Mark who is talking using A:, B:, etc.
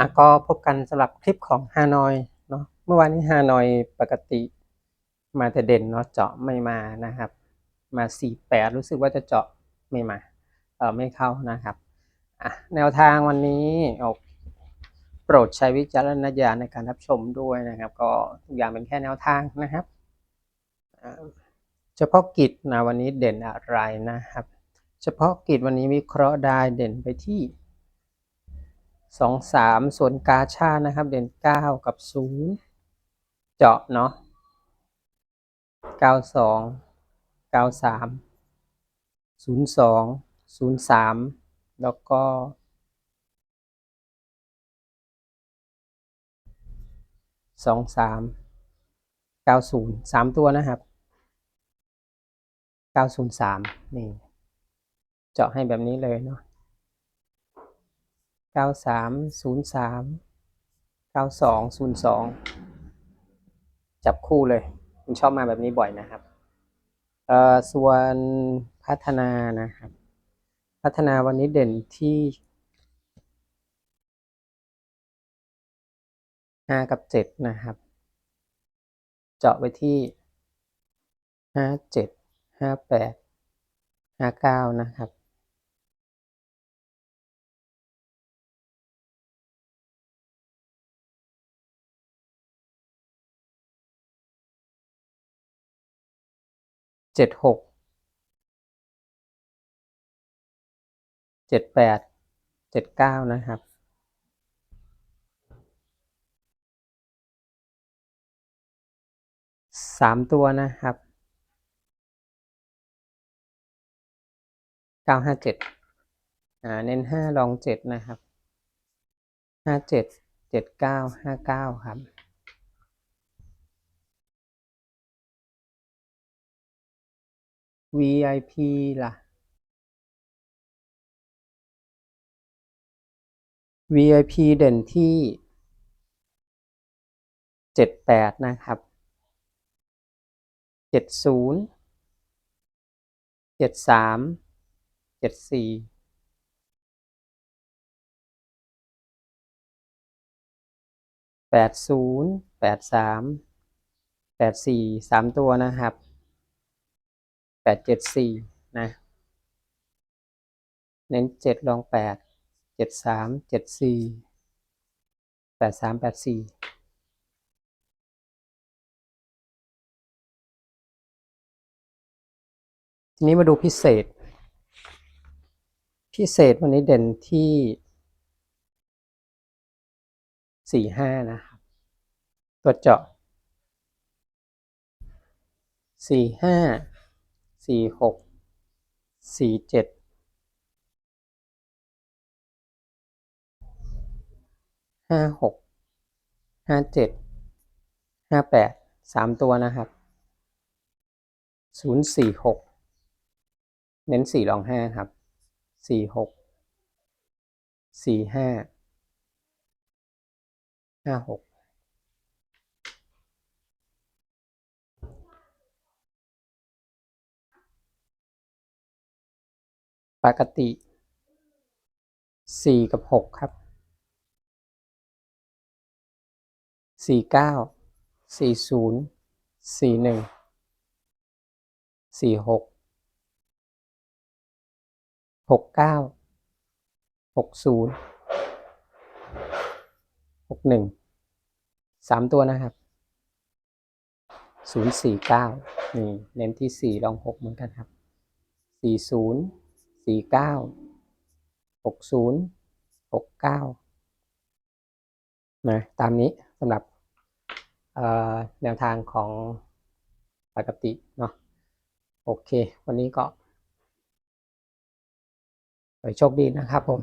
A: อะก็พบกันสำหรับคลิปของฮานอยเนาะเมื่อวานนี้ฮานอยปกติมาแต่เด่นเนาะเจาะไม่มานะครับ มาสี่แปดรู้สึกว่าจะเจาะไม่มาเออไม่เข้านะครับอะแนวทางวันนี้เอาโปรดใช้วิจารณญาณในการรับชมด้วยนะครับ ก็ทุกอย่างเป็นแค่แนวทางนะครับเฉพาะกิจนะวันนี้เด่นอะไรนะครับ เฉพาะกิจวันนี้วิเคราะห์ได้เด่นไปที่ สองสามส่วนกาชานะครับ เด่นเก้ากับศูนย์เจาะเนาะเก้าสองเก้าสามศูนย์สองศูนย์สามแล้วก็สองสามเก้าศูนย์สามตัวนะครับเก้าศูนย์สามนี่ เจาะให้แบบนี้เลยเนาะ เก้าสามศูนย์สามเก้าสองศูนย์สองจับคู่เลยผมชอบมาแบบนี้บ่อยนะครับเอ่อส่วนพัฒนานะครับ พัฒนาวันนี้เด่นที่ห้ากับเจ็ดนะครับ เจาะไปที่ห้าเจ็ดห้าแปดห้าเก้านะครับ จ็ดหกเจ็ดแปดเจ็ดเก้านะครับ สามตัวนะครับเก้าห้าเจ็ดอ่าเน้นห้าลองเจ็ดนะครับห้าเจ็ดเจ็ดเก้าห้าเก้าครับ VIP ล่ะ VIP เด่นที่เจ็ดแปดนะครับเจ็ดศูนย์เจ็ดสามเจ็ดสี่แปดศูนย์แปดสามแปดสี่สามตัวนะครับ แปดเจ็ดสี่นะ เน้นเจ็ดลองแปดเจ็ดสามเจ็ดสี่แปดสามแปดสี่ทีนี้มาดูพิเศษ พิเศษวันนี้เด่นที่สี่ห้านะครับ ตัวเจาะสี่ห้า สี่หกสี่เจ็ดห้าหกห้าเจ็ดห้าแปดสามตัวนะครับศูนย์สี่หกเน้นสี่รองห้าครับสี่หกสี่ห้าห้าหก ปกติสี่กับหกครับ สี่เก้า สี่ศูนย์ สี่หนึ่ง สี่หก หกเก้าหกศูนย์หกหนึ่งสามตัวนะครับศูนย์สี่เก้านี่เน้นที่สี่ลองหกเหมือนกันครับสี่ศูนย์ สี่เก้าหกศูนย์หกเก้านะตามนี้สำหรับแนวทางของปกติเนาะโอเค วันนี้ก็ไปโชคดีนะครับผม